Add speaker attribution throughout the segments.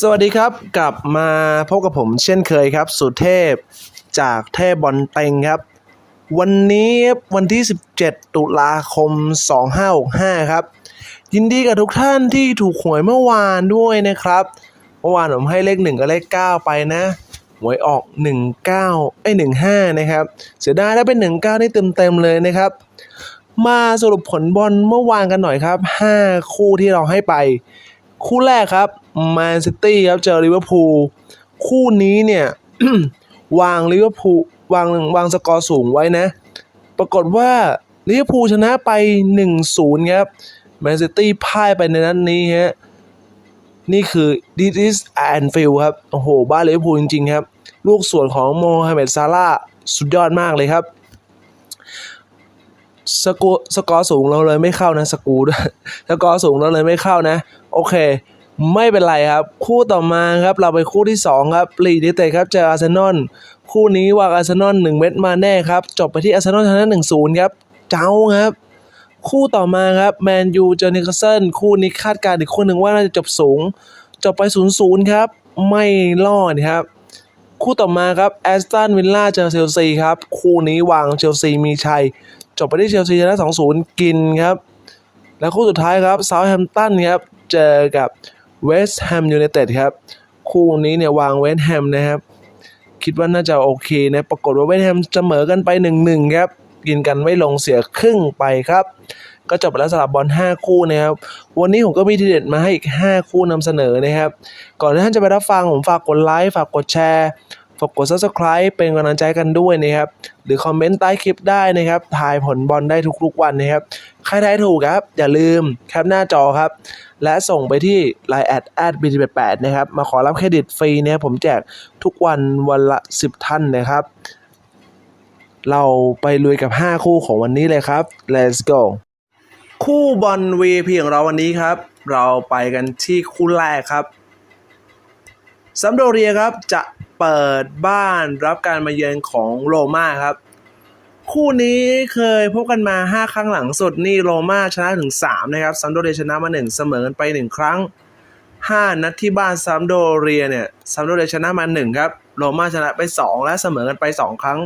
Speaker 1: สวัสดีครับ กลับมาพบกับผมเช่นเคยครับ สุเทพจากเทพบอลเต็งครับ วันนี้วันที่ 17 ตุลาคม 2565 ครับ ยินดีกับทุกท่านที่ถูกหวยเมื่อวานด้วยนะครับ เมื่อวานผมให้เลข 1 กับเลข 9 ไปนะหวยออก 19 เอ้ย 15 นะครับ เสียดายแล้วเป็น 19นี่เต็มๆเลยนะครับ มาสรุปผลบอลเมื่อวานกันหน่อยครับ 5 คู่ที่เราให้ไป คู่แรกครับแมนซิตี้ครับเจอลิเวอร์พูลคู่นี้เนี่ยวางลิเวอร์พูลวางวางสกอร์สูงไว้นะ ปรากฏว่าลิเวอร์พูลชนะไป 1-0 ครับแมนซิตี้พ่ายไปในนัดนนี้ฮะนี่คือ this is Anfield ครับ โอ้โห บ้านลิเวอร์พูลจริง ๆ ครับ ลูกสวนของโมฮัมเหม็ดซาร่าสุดยอดมากเลยครับ สกอร์สกอร์สูงเราเลยไม่เข้านะสกูด้วยสกอร์สูงเราเลยไม่เข้านะ โอเค ไม่เป็นไรครับ คู่ต่อมาครับเราไปคู่ที่ 2 ครับลีดยูไนเตครับเจออาร์เซนอลคู่นี้วางอาร์เซนอล1เม็ดมาแน่ครับ จบไปที่อาร์เซนอลชนะ1-0ครับ เจ้าครับ คู่ต่อมาครับแมนยูเจอนิคาสเซิลคู่นี้คาดการณ์อีกคู่หนึ่งว่าน่าจะจบสูง จบไป0-0ครับ ไม่รอดครับคู่ต่อมาครับแอสตันวิลล่าเจอเชลซีครับ คู่นี้วางเชลซีมีชัย จบไปที่เชลซีชนะ2-0กินครับ แล้วคู่สุดท้ายครับเซาท์แฮมป์ตันครับ เจอกับเวสต์แฮมยูไนเต็ดครับ คู่นี้เนี่ยวางเวสต์แฮมนะครับ คิดว่าน่าจะโอเคนะปรากฏว่าเวสต์แฮมเสมอกันไป1-1ครับ กินกันไม่ลงเสียครึ่งไปครับ ก็จบไปแล้วสำหรับบอล5 คู่นะครับ วันนี้ผมก็มีทีเด็ดมาให้อีก 5 คู่นำเสนอนะครับ ก่อนที่ท่านจะไปรับฟังผมฝากกดไลค์ฝากกดแชร์ ฝากกด subscribe เป็นกำลังใจกันด้วยนะครับ หรือคอมเมนต์ใต้คลิปได้นะครับ ทายผลบอลได้ทุกๆวันนะครับ ใครทายถูกครับ อย่าลืมแคปหน้าจอครับ และส่งไปที่ Line แอดแอดบีทีแปดนะครับ มาขอรับเครดิตฟรีนะครับผมแจกทุกวันวันละ 10 ท่านนะครับ เราไปลุยกับ 5 คู่ของวันนี้เลยครับ let's go คู่บอล VP ของเราวันนี้ครับ เราไปกันที่คู่แรกครับซัมโดเรียครับจะ เปิดบ้านรับการมาเยือนของโรม่าครับ คู่นี้เคยพบกันมา 5 ครั้งหลังสุดนี่โรม่าชนะถึง 3 นะครับซัมโดเรียชนะมา 1 เสมอกันไป 1 ครั้ง 5 นัดที่บ้านซัมโดเรียเนี่ยซัมโดเรียชนะมา 1 ครับโรม่าชนะไป 2 และเสมอกันไป 2 ครั้ง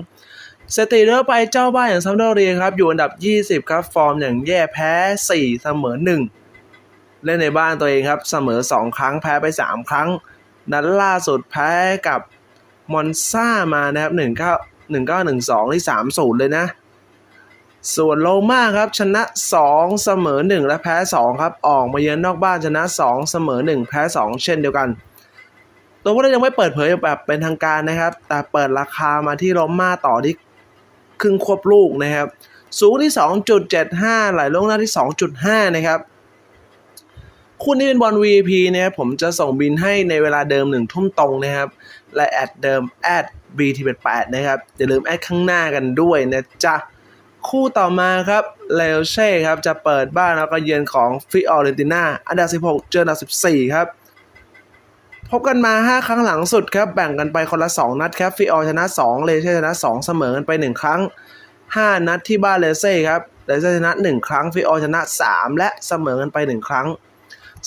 Speaker 1: สติเลือไปเจ้าบ้านอย่างซัมโดเรียครับ อยู่อันดับ 20 ครับ ฟอร์มอย่างแย่แพ้ 4 เสมอ 1 เล่นในบ้านตัวเองครับ เสมอ 2 ครั้งแพ้ไป 3 ครั้ง นัดล่าสุดแพ้กับ มอนซ่ามานะครับ1 9 1 9 1 2ที่3 0เลยนะ ส่วนโลมาครับชนะ2เสมอ1และแพ้2ครับ ออกมาเยือนนอกบ้านชนะ2เสมอ1แพ้2เช่นเดียวกัน ตัวผู้เล่นยังไม่เปิดเผยแบบเป็นทางการนะครับ แต่เปิดราคามาที่โรม่าต่อที่ครึ่งควบลูกนะครับ สูงที่ 2.75 ไหลลงหน้าที่ 2.5 นะครับ คู่นี้เป็นบอล VIP นะครับผมจะส่งบินให้ในเวลาเดิมหนึ่งทุ่มตรงนะครับ และแอดเดิมแอด BT88 นะครับ อย่าลืมแอดข้างหน้ากันด้วยนะจ๊ะ คู่ต่อมาครับเลเช่ครับจะเปิดบ้านแล้วก็เยือนของฟิออเรนติน่าอันดับ 16 เจออันดับ 14 ครับ พบกันมา 5 ครั้งหลังสุดครับ แบ่งกันไปคนละ 2 นัดครับฟิออชนะ 2 เลเช่ชนะ 2 เสมอกันไป 1 ครั้ง 5 นัดที่บ้านเลเซ่ครับเลเซ่ชนะ 1 ครั้งฟิออชนะ 3 และเสมอกันไป 1 ครั้ง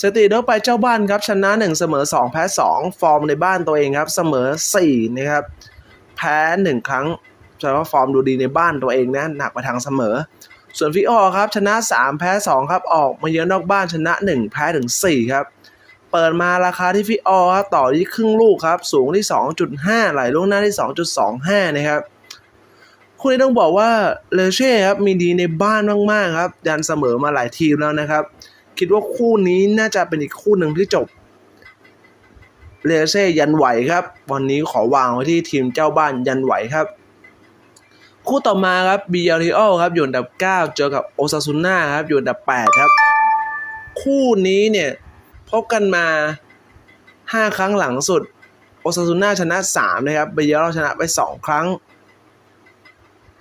Speaker 1: สถิติเดิมไปเจ้าบ้านครับชนะ 1 เสมอ 2 แพ้ 2 ฟอร์มในบ้านตัวเองครับเสมอ4นะครับแพ้ 1 ครั้งแสดงว่าฟอร์มดูดีในบ้านตัวเองนะหนักไปทางเสมอ ส่วนฟิออครับชนะ 3 แพ้ 2 ครับออกมาเยือนนอกบ้านชนะ 1 แพ้ถึง4ครับเปิดมาราคาที่ฟิออครับต่อที่ครึ่งลูกครับสูงที่ 2.5 ไหลล่วงหน้าที่ 2.25 นะครับคู่นี้ต้องบอกว่าเลเช่ครับมีดีในบ้านมากๆครับยันเสมอมาหลายทีมแล้วนะครับ คิดว่าคู่นี้น่าจะเป็นอีกคู่หนึ่งที่จบเลเซ่ยันไหวครับ วันนี้ขอวางไว้ที่ทีมเจ้าบ้านยันไหวครับ คู่ต่อมาครับบิยาริโอครับอยู่อันดับ 9 เจอกับโอซาซุน่าครับอยู่อันดับ 8 ครับ คู่นี้เนี่ยพบกันมา 5 ครั้งหลังสุด โอซาซุน่าชนะ 3 นะครับบิยาริโอชนะไป 2 ครั้ง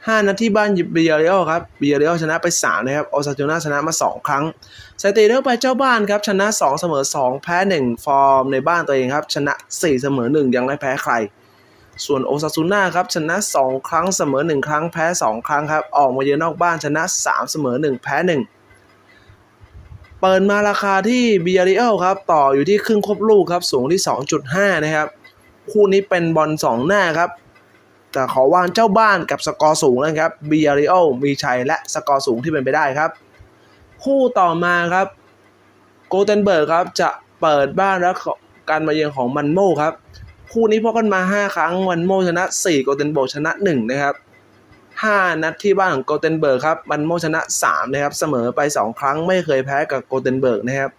Speaker 1: 5นัดที่บ้านบิยาริโอครับบิยาริโอชนะไป3นะครับโอซาซูน่าชนะมา 2 ครั้งสถิติเลือกไปเจ้าบ้านครับ ชนะ 2 เสมอ 2 แพ้ 1 ฟอร์มในบ้านตัวเองครับ ชนะ 4 เสมอ 1 ยังไม่แพ้ใคร ส่วนโอซาซูน่าครับ ชนะ 2 ครั้งเสมอ 1 ครั้งแพ้ 2 ครั้งครับ ออกมาเยือนนอกบ้านชนะ 3 เสมอ 1 แพ้ 1 เปิดมาราคาที่เบียริเอลครับ ต่ออยู่ที่ครึ่งครบลูกครับ สูงที่ 2.5 นะครับ คู่นี้เป็นบอล2หน้าครับ แต่ขอวางเจ้าบ้านกับสกอร์สูงนะครับเบียริเอมีชัยและสกอร์สูงที่เป็นไปได้ครับ คู่ต่อมาครับโกเทนเบิร์กครับจะเปิดบ้านแล้วการมาเยือนของมันโมครับ คู่นี้พบกันมา 5 ครั้งมันโมชนะ 4 โกเทนเบิร์กชนะ 1 นะครับ 5 นัดที่บ้านของโกเทนเบิร์กครับมันโมชนะ 3 นะครับ เสมอไป 2 ครั้งไม่เคยแพ้กับโกเทนเบิร์กนะครับ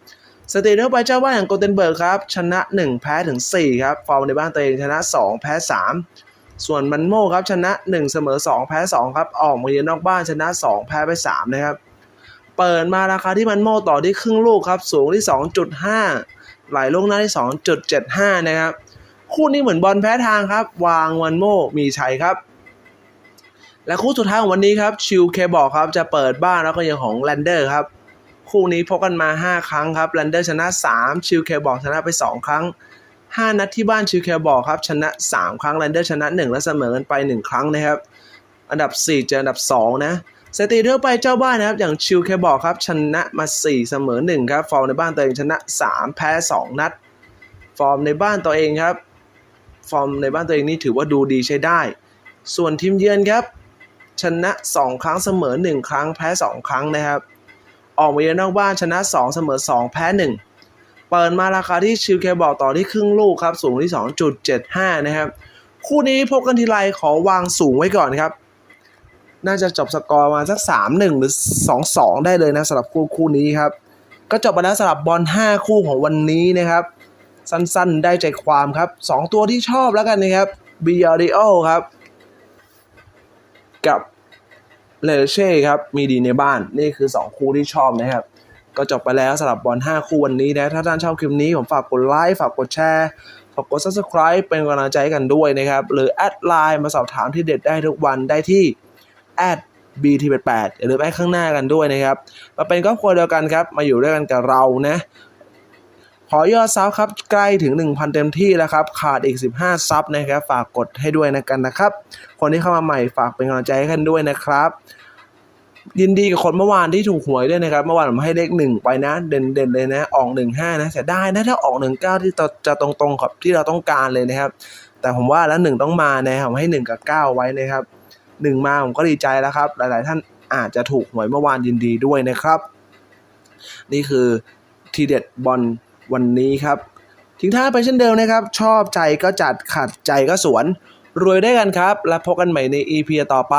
Speaker 1: สถิติทั่วไปเจ้าบ้านของโกเทนเบิร์กครับชนะ 1 แพ้ถึง 4 ครับฟอร์มในบ้านตัวเองชนะ 2 แพ้ 3 ส่วนมันโมครับชนะ 1 เสมอ 2 แพ้ 2 ครับ ออกมาเยือนนอกบ้านชนะ 2 แพ้ไป 3 นะครับ เปิดมาราคาที่มันโมต่อที่ครึ่งลูกครับ สูงที่ 2.5 ไหลลงหน้าที่ 2.75 นะครับ คู่นี้เหมือนบอลแพ้ทางครับ วางวันโมมีชัยครับ และคู่สุดท้ายของวันนี้ครับชิลเคบอกครับจะเปิดบ้านแล้วก็ยังของแลนเดอร์ครับคู่นี้พบกันมา 5 ครั้งครับแลนเดอร์ชนะ 3 ชิลเคบอกชนะไป 2 ครั้ง 5 นัดที่บ้านชิลเคบอกครับชนะ 3 ครั้งแลนเดอร์ชนะ 1 และเสมอกันไป 1 ครั้งนะครับ อันดับ 4 เจออันดับ 2 นะสถิติทั่วไปเจ้าบ้านนะครับ อย่างชิลเคบอกครับ ชนะมา 4 เสมอ 1 ครับ ฟอร์มในบ้านตัวเองชนะ 3 แพ้ 2 นัด ฟอร์มในบ้านตัวเองครับ ฟอร์มในบ้านตัวเองนี่ถือว่าดูดีใช้ได้ ส่วนทีมเยือนครับ ชนะ 2 ครั้งเสมอ 1 ครั้งแพ้ 2 ครั้งนะครับ ออกมาเยือนนอกบ้านชนะ 2 เสมอ 2 แพ้ 1 เปิดมาราคาที่ชิลเคบอกต่อที่ครึ่งลูกครับ สูงที่ 2.75 นะครับ คู่นี้พบกันทีไรขอวางสูงไว้ก่อนครับ น่าจะจบสกอร์มาสัก 3-1 หรือ 2-2 ได้เลยนะสำหรับคู่คู่นี้ครับ ก็จบไปแล้วสำหรับบอล 5 คู่ของวันนี้นะครับ สั้นๆ ได้ใจความครับ 2 ตัวที่ชอบแล้วกันนะครับ b i a r i o ครับ กับเลเช่ครับ มีดีในบ้าน นี่คือ 2 คู่ที่ชอบนะครับ ก็จบไปแล้วสำหรับบอล 5 คู่วันนี้นะ ถ้าท่านชอบคลิปนี้ผมฝากกดไลค์ ฝากกดแชร์ ฝากกด subscribe เป็นกำลังใจให้กันด้วยนะครับ หรือแอดไลน์มาสอบถามที่เด็ดได้ทุกวันได้ที่ @bt88 อย่าลืมแอดข้างหน้ากันด้วยนะครับ มาเป็นครอบครัวเดียวกันครับ มาอยู่ด้วยกันกับเรานะ ขอยอดซับครับ ใกล้ถึง 1,000 เต็มที่แล้วครับ ขาดอีก 15 ซับนะครับ ฝากกดให้ด้วยนะกันนะครับ คนที่เข้ามาใหม่ฝากเป็นกำลังใจให้กันด้วยนะครับ ยินดีกับคนเมื่อวานที่ถูกหวยด้วยนะครับ เมื่อวานผมให้เลขหนึ่งไปนะ เด่นเด่นๆเลยนะ ออกหนึ่งห้านะเสียดายนะถ้าออกหนึ่งเก้าที่จะตรงๆกับที่เราต้องการเลยนะครับ แต่ผมว่าแล้วหนึ่งต้องมานะผมให้หนึ่งกับเก้าไว้นะครับหนึ่งมาผมก็ดีใจแล้วครับ หลาย ๆ ท่านอาจจะถูกหวยเมื่อวานยินดีด้วยนะครับ นี่คือทีเด็ดบอลวันนี้ครับทิ้งท้ายไปเช่นเดิมนะครับ ชอบใจก็จัดขัดใจก็สวน รวยได้กันครับ และพบกันใหม่ใน EP ต่อไป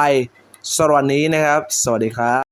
Speaker 1: สวันนี้นะครับ สวัสดีครับ